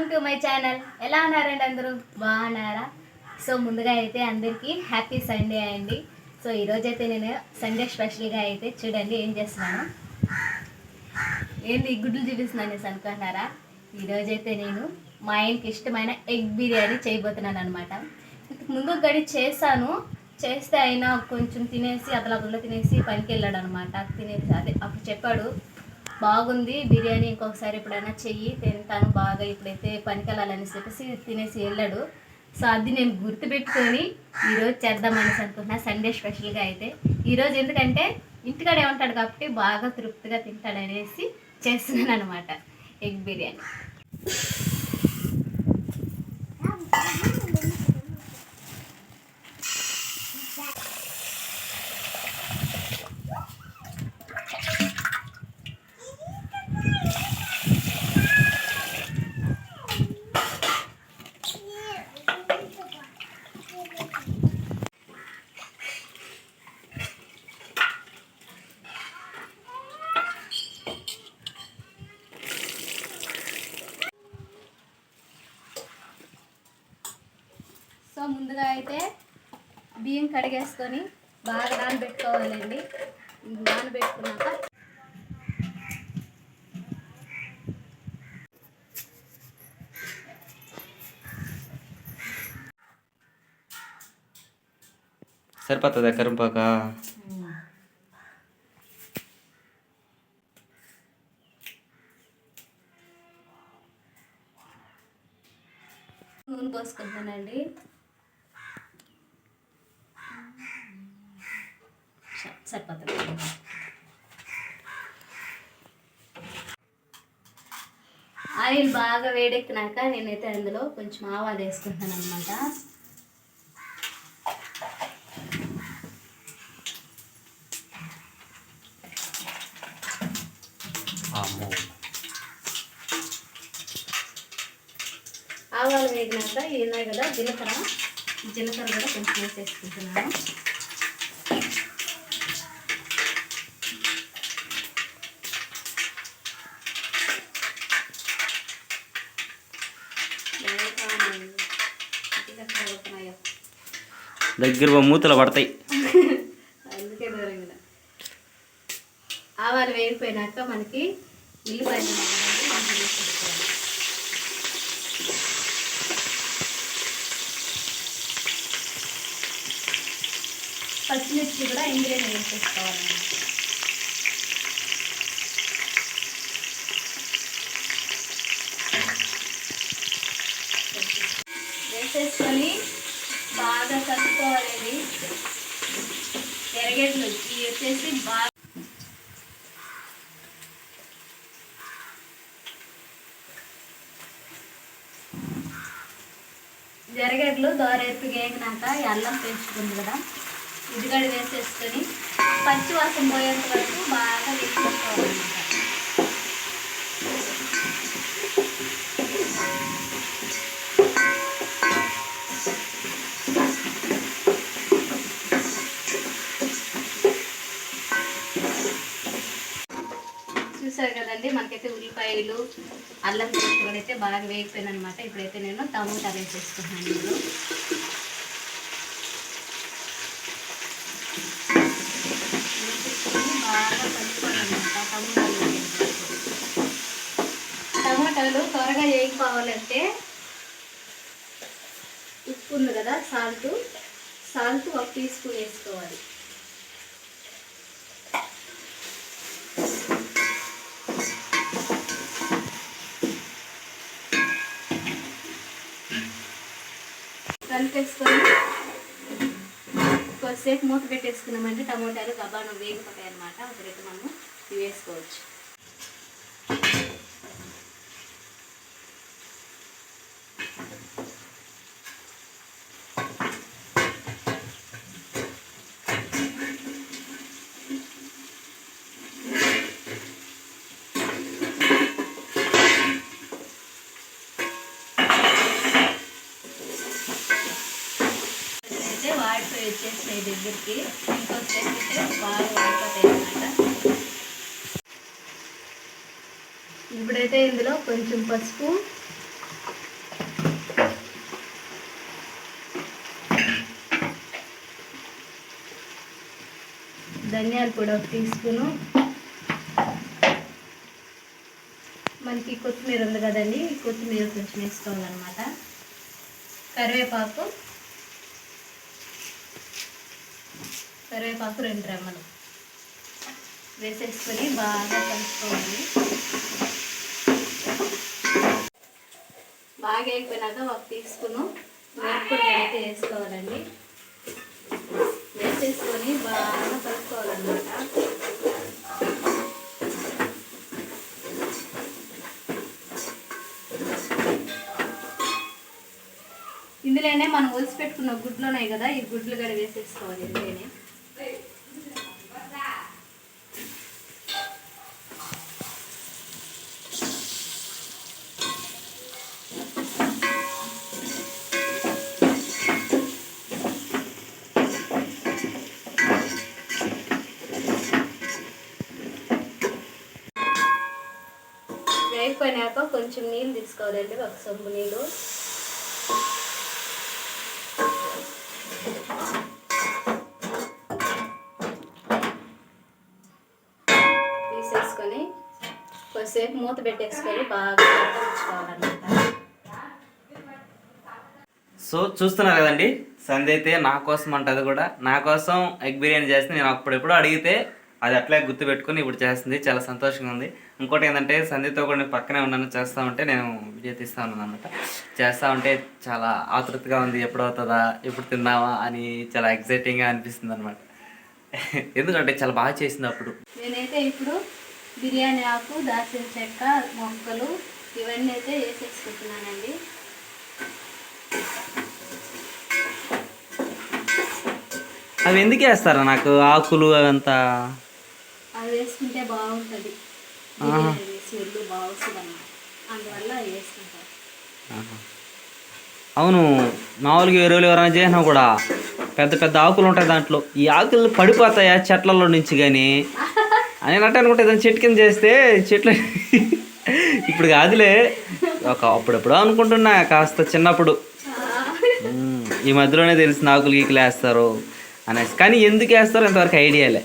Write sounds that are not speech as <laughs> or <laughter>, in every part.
Welcome to my channel ఎలా ఉన్నారండి అందరూ? బాగున్నారా? సో ముందుగా అయితే అందరికీ హ్యాపీ సండే అండి. సో ఈరోజు అయితే నేను సండే స్పెషల్గా అయితే చూడండి ఏం చేస్తున్నాను. ఏంది గుడ్లు చూపిస్తున్నాను అనేసి అనుకుంటున్నారా? ఈరోజైతే నేను మా ఆయనకి ఇష్టమైన ఎగ్ బిర్యానీ చేయబోతున్నాను అనమాట ముందు గడి చేశాను. చేస్తే అయినా కొంచెం తినేసి అతలబుల్లో తినేసి పనికి వెళ్ళాడు అనమాట తినేసి అదే అప్పుడు చెప్పాడు బాగుంది బిర్యానీ ఇంకొకసారి ఎప్పుడైనా చెయ్యి తింటాను బాగా. ఇప్పుడైతే పనికెళ్ళాలని చెప్పేసి తినేసి వెళ్ళాడు. సో అది నేను గుర్తుపెట్టుకొని ఈరోజు చేద్దామనేసి అనుకుంటున్నా సండే స్పెషల్గా అయితే. ఈరోజు ఎందుకంటే ఇంటికాడే ఉంటాడు కాబట్టి బాగా తృప్తిగా తింటాడనేసి చేస్తున్నాను అనమాట ఎగ్ బిర్యానీ సో ముందుగా అయితే బియ్యం కడిగేసుకొని బాగా నానబెట్టుకోవాలండి. నానబెట్టుకున్నాక సరిపోతుందా కరింపాక నూనె పోసుకుంటానండి సరిపోతుంది. ఆయిల్ బాగా వేడెక్కినాక నేనైతే అందులో కొంచెం ఆవాలు వేసుకుంటాను అనమాట ఆవాలు వేగినాక ఉన్నాయి కదా జీలకర్ర జీలకర్ర కూడా కొంచెం వేసేసుకుంటున్నాను. దగ్గర మూతలు పడతాయి. ఆవాలు వేగిపోయినాక మనకి ఉల్లిపాయలు పచ్చిమిర్చి కూడా ఇంగ్రీడియంట్ వేసేసుకోవాలన్నమాట వేసేసుకొని బాగా కలుపుకోవాలండి ఎరగడ్లు ఇవి వచ్చేసి బాగా జరగడ్లు దోరెత్తి వేగినాక అల్లం పెంచుకుంది కదా. ఇది వేసేసుకొని పచ్చి వాసన పోయేంత వరకు బాగా వేసేసుకోవాలన్నమాట చూసారు కదండి మనకైతే ఉల్లిపాయలు అల్లం కూడా అయితే బాగా వేగిపోయాను అనమాట ఇప్పుడైతే నేను టమోటా వేసేసుకున్నాను ఇందులో. బాగా కలుపుకోవాలన్నమాట టమోటాలు టమోటాలు త్వరగా వేగిపోవాలంటే ఉప్పు ఉంది కదా సాల్ట్. సాల్ట్ ఒక టీ స్పూన్ వేసుకోవాలి. కలిపేసుకొని కొద్దిసేపు మూత పెట్టేసుకున్నామంటే టమోటాలు గబాను వేగిపోతాయి అనమాట అప్పుడైతే మనము ఇవి వేసుకోవచ్చు. అయితే వాడిపోయి వచ్చేసి మీ దగ్గరికి ఇంకొచ్చేసి బాగా వాడిపోతాయి అనమాట ఇప్పుడైతే ఇందులో కొంచెం పసుపు ధనియాలు కూడా ఒక టీ స్పూను మనకి కొత్తిమీర ఉంది కదండి కొత్తిమీర కొంచెం వేసుకోవాలన్నమాట. కరివేపాకు కరివేపాకు రెండు రెమ్మలు. వేసేసుకొని బాగా కలుపుకోవాలి. బాగా అయిపోయినాక ఒక టీ స్పూను మిరప్పొడి అయితే వేసుకోవాలండి వేసేసుకొని బాగా కలుపుకోవాలన్నమాట. ఇందులోనే మనం ఒలిసి పెట్టుకున్న గుడ్లు ఉన్నాయి కదా ఈ గుడ్లు కూడా వేసేసుకోవాలి ఇందులోనే. వేగిపోయినాక కొంచెం నీళ్ళు తీసుకోవాలండి ఒక సొంపు నీళ్ళు. తీసేసుకొని కొద్దిసేపు మూత పెట్టేసుకొని బాగా ఉడకనిచ్చుకోవాలన్నమాట సో చూస్తున్నారు కదండి సంధ్య అయితే నా కోసం అంటది కూడా నా కోసం ఎగ్ బిర్యానీ చేస్తే నేను అప్పుడెప్పుడు అడిగితే అది అట్లే గుర్తు పెట్టుకుని ఇప్పుడు చేస్తుంది. చాలా సంతోషంగా ఉంది. ఇంకోటి ఏంటంటే సంధ్యతో కూడా నేను పక్కనే ఉన్నాను. చేస్తా ఉంటే నేను వీడియో తీస్తా ఉన్నాను అనమాట చేస్తా ఉంటే చాలా ఆతృతగా ఉంది. ఎప్పుడు అవుతుందా? ఎప్పుడు తిందామా అని చాలా ఎగ్జైటింగ్గా అనిపిస్తుంది అనమాట <laughs> ఎందుకంటే చాలా బాగా చేసింది అప్పుడు. నేనైతే ఇప్పుడు బిర్యానీ ఆకు దాల్చిన చెక్క మొక్కలు ఇవన్నీ అయితే వేసేసుకుంటున్నానండి అవి ఎందుకు వేస్తారా నాకు? ఆకులు అవంతా? అది వేసుకుంటే బాగుంటుంది. బిర్యానీ స్మెల్ బాగుంటుంది అన్నమాట అందువల్ల వేసుకుంటారు. అవును మామూలుగా ఎరువులు ఎవరైనా చేసినా కూడా పెద్ద పెద్ద ఆకులు ఉంటాయి దాంట్లో. ఈ ఆకులు పడిపోతాయా చెట్లలో నుంచి కానీ అని అన్నట్టు అనుకుంటే ఏదైనా చెట్టు కింద చేస్తే చెట్లు <laughs> ఇప్పుడు కాదులే. ఒక అప్పుడప్పుడు అనుకుంటున్నా కాస్త చిన్నప్పుడు. ఈ మధ్యలోనే తెలిసిన ఆకులు గీకులు వేస్తారు అనేసి. కానీ ఎందుకు వేస్తారో ఇంతవరకు ఐడియాలే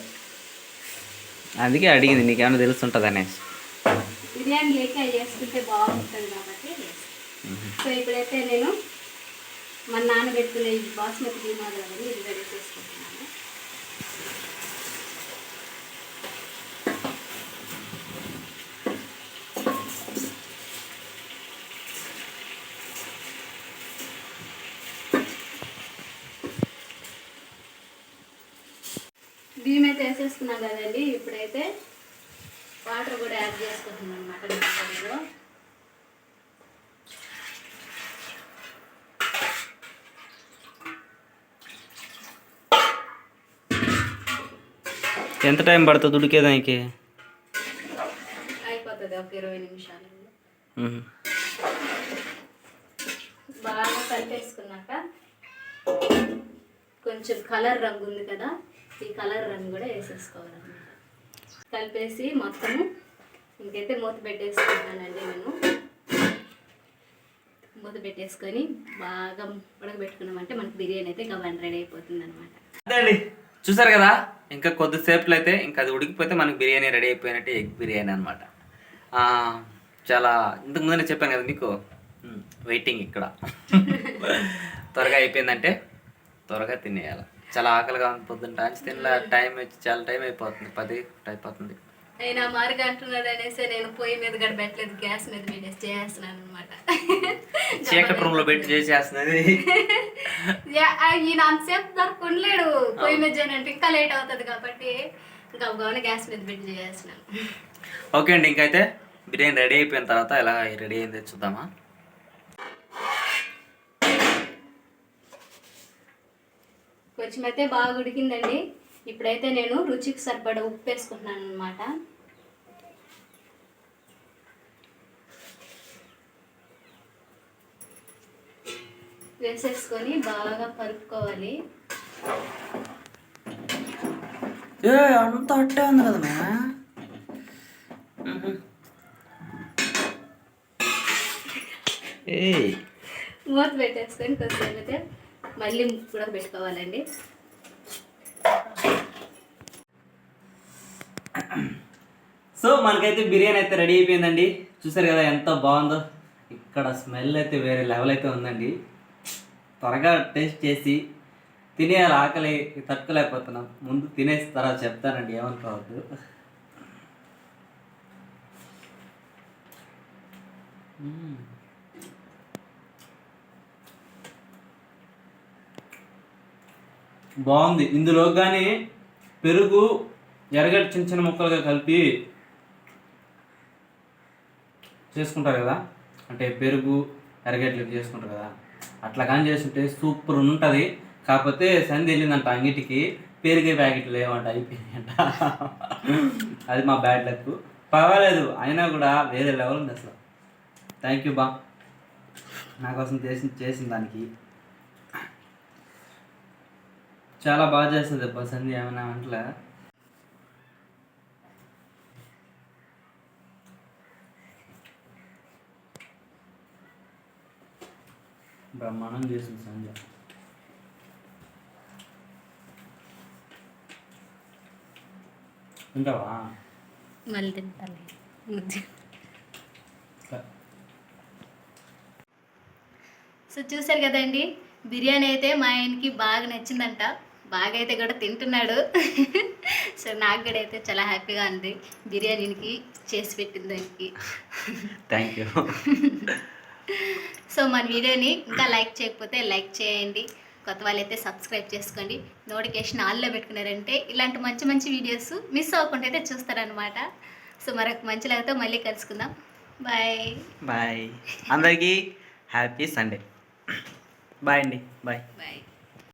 అందుకే అడిగింది నీకేమైనా తెలుస్తుంటుంది? అనేసి. బిర్యానీ లేక చేసుకుంటే వేసుకుంటే బాగుంటుంది కాబట్టి సో ఇప్పుడైతే నేను మన నాన్నబెట్టుకునే బాస్మతి బీమా ఇది రెడీ చేసుకుంటాను బియ్యం వేసేసుకున్నాం కదండి ఇప్పుడైతే వాటర్ కూడా యాడ్ చేసుకుంటున్నాను అనమాట ఎంత టైం పడుతుంది ఉడికేదానికి? అయిపోతుంది ఒక ఇరవై నిమిషాలు. బాగా కలిపేసుకున్నాక కొంచెం కలర్ రంగు ఉంది కదా ఈ కలర్ రంగు కూడా వేసేసుకోవాలన్నమాట. కలిపేసి మొత్తము ఇంకైతే మూత పెట్టేసుకుంటానండి నేను. మూత పెట్టేసుకొని బాగా ఉడకబెట్టుకున్నామంటే మనకి బిర్యానీ అయితే గవన్ రెడీ అయిపోతుంది అనమాట చూసారు కదా? ఇంకా కొద్దిసేపులో అయితే ఇంకా అది ఉడికిపోతే మనకి బిర్యానీ రెడీ అయిపోయినట్టే ఎగ్ బిర్యానీ అనమాట చాలా ఇంతకు ముందే చెప్పాను కదా మీకు? వెయిటింగ్ ఇక్కడ. <laughs> త్వరగా అయిపోయిందంటే త్వరగా తినేయాలి. చాలా ఆకలిగా ఉంది పొద్దున్న టాంచి తినలే టైం వచ్చి చాలా టైం అయిపోతుంది పది అయిపోతుంది. అయినా మారుగా అంటున్నాడు అనేసి నేను పొయ్యి మీద గడబెట్టలేదు గ్యాస్ మీద పెట్టేసి చేస్తున్నాను అనమాట చీకటి రూమ్లో పెట్టి చేసేస్తున్నది. ఈయన అంతసేపు దొరకలేడు పొయ్యి మీద చేయనంటే ఇంకా లేట్ అవుతుంది కాబట్టి గబగబని గ్యాస్ మీద పెట్టి చేస్తున్నాను ఓకే అండి ఇంకైతే బిర్యానీ రెడీ అయిపోయిన తర్వాత ఎలా రెడీ అయింది చూద్దామా? కొంచెం అయితే బాగా ఉడికిందండి. ఇప్పుడైతే నేను రుచికి సరిపడ ఉప్పు వేసుకుంటున్నాను అనమాట వేసేసుకొని బాగా కలుపుకోవాలి. ఏ అంత అట్టే ఉంది కదా ఏ మూత పెట్టేసుకొని కొంచెం అయితే మళ్ళీ కూడా పెట్టుకోవాలండి. సో మనకైతే బిర్యానీ అయితే రెడీ అయిపోయిందండి. చూసారు కదా ఎంత బాగుందో. ఇక్కడ స్మెల్ అయితే వేరే లెవెల్ అయితే ఉందండి. త్వరగా టేస్ట్ చేసి తినేయాలి ఆకలి తట్టుకోలేకపోతున్నాం. ముందు తినేసి తర్వాత చెప్తానండి ఏమనుకోవద్దు. మ్మ్. బాగుంది. ఇందులో కానీ పెరుగు ఎరగడ్డ చిన్న చిన్న ముక్కలుగా కలిపి చేసుకుంటారు కదా? అంటే పెరుగు ఎర్రగడ్డలు చేసుకుంటారు కదా? అట్లా కానీ చేస్తుంటే సూపర్ ఉంటుంది. కాకపోతే సంధి వెళ్ళిందంట అంగిటికి పెరిగే ప్యాకెట్లు లేవంట అయిపోయినాయంట. అది మా బ్యాడ్ లక్. పర్వాలేదు అయినా కూడా వేరే లెవెల్ ఉంది అసలు. థ్యాంక్ యూ బా. నా కోసం చేసి చేసిన దానికి. చాలా బాగా చేస్తుంది అబ్బా సంధి ఏమైనా అంటలే బ్రహ్మాండం చేసింది సంధ్య. ఉంటావా మళ్ళీ తింటాను సో చూసారు కదండి బిర్యానీ అయితే మా ఆయనకి బాగా నచ్చిందంట. బాగా అయితే కూడా తింటున్నాడు. <laughs> సో నాకు కూడా అయితే చాలా హ్యాపీగా ఉంది. బిర్యానీకి చేసి పెట్టిన దానికి. థ్యాంక్ యూ <laughs> సో మన వీడియోని ఇంకా లైక్ చేయకపోతే లైక్ చేయండి. కొత్త వాళ్ళైతే సబ్స్క్రైబ్ చేసుకోండి. నోటిఫికేషన్ ఆన్లో పెట్టుకున్నారంటే ఇలాంటి మంచి మంచి వీడియోస్ మిస్ అవ్వకుండా అయితే చూస్తారనమాట సో మరొక మంచి లాగా మళ్ళీ కలుసుకుందాం. బాయ్ బాయ్ అందరికీ హ్యాపీ సండే. బాయ్ అండి. Bye bye